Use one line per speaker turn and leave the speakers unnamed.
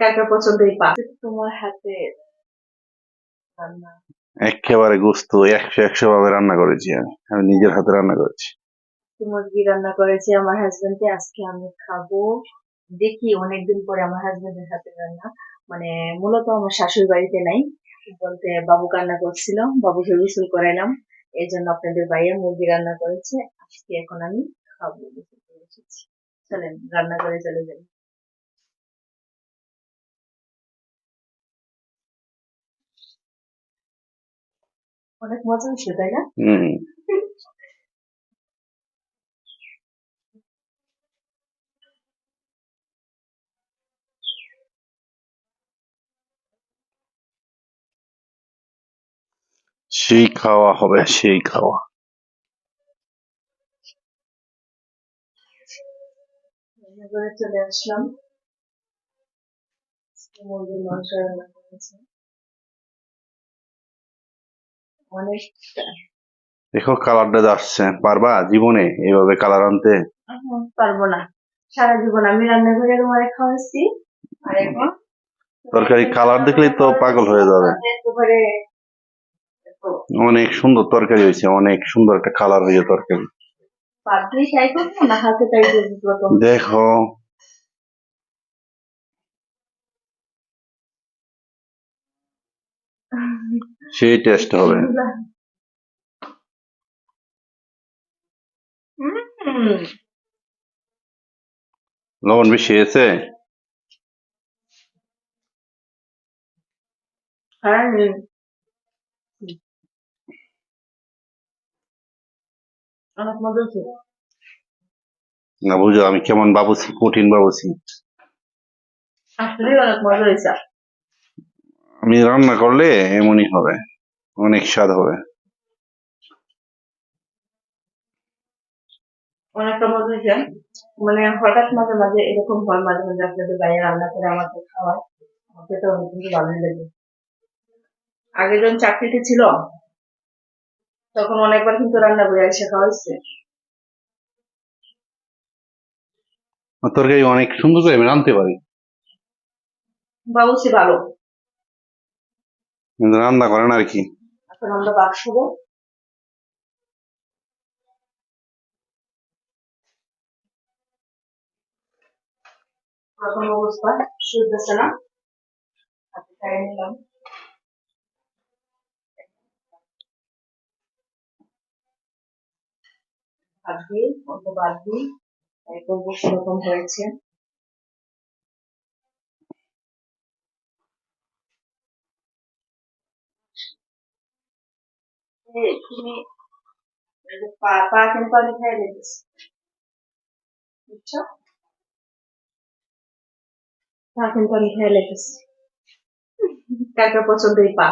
কাকা পছন্দ পা তোমার হাতে রান্না।
একেবারে গুস্ত একশো একশো ভাবে রান্না করেছি আমি। আমি নিজের হাতে রান্না করেছি।
মুরগি রান্না করেছি? আমার হাজবেন্ডকে আজকে আমি খাব। দেখি অনেকদিন পরে আমার হাজবেন্ডের হাতে রান্না। মানে মূলত আমার শাশুড়ি বাড়িতে নাই। বলতে বাবু কান্না করছিল বাবুকে গোসল করাইলাম। এই জন্য আপনাদের বাইরে মুরগি রান্না করেছে। আজকে এখন আমি খাব। চলেন রান্না করে চলে যাই। অনেক মজা হচ্ছে তাই না?
সেই খাওয়া হবে সেই খাওয়া।
চলে আসলাম। মুরগির মাংস রান্না করেছি
দেখো কালারটা আসছে। পারবা জীবনে এইভাবে কালার আনতে?
পারব না। সারা জীবন আমি রান্না করে তোমার খাওয়াচ্ছি। আর এখন
তরকারি কালার দেখলেই তো পাগল হয়ে যাবে। অনেক সুন্দর তরকারি হয়েছে অনেক সুন্দর একটা কালার হয়েছে তরকারি। দেখো। সেই টেস্ট হবে। লবণ বেশি
হচ্ছে
না বুঝো আমি কেমন বাবুছি কঠিন বাবুছি
আসলে অনেক মজা হয়েছে।
আমি রান্না করলে এমনই হবে অনেক স্বাদ হবে।
অনেকটা মানে হঠাৎ মাঝে মাঝে এরকম হয় মাঝে মাঝে আপনাদের বাইরে রান্না করে আমাকে খাওয়ায় আমাকে তো অনেক কিন্তু ভালোই লাগে। আগে যখন চাকরিতে ছিল তখন অনেকবার কিন্তু রান্না করে এসে খাওয়াইছে।
তরকারি অনেক সুন্দর করে আমি রাঁধতে পারি।
বাবু সে ভালো।
কিন্তু রান্না করেন আর কি।
এখন আমরা বাদ খাব। প্রথম অবস্থা শুনতেছে না দিয়ে, অল্প ভাত দিয়ে হয়েছে। এই, তুমি এই যে পা পা কিন্তু আমি খাই লেগেছি বুঝছো পা কিন্তু আমি খাই লেগেছি কাকা পছন্দ এই পা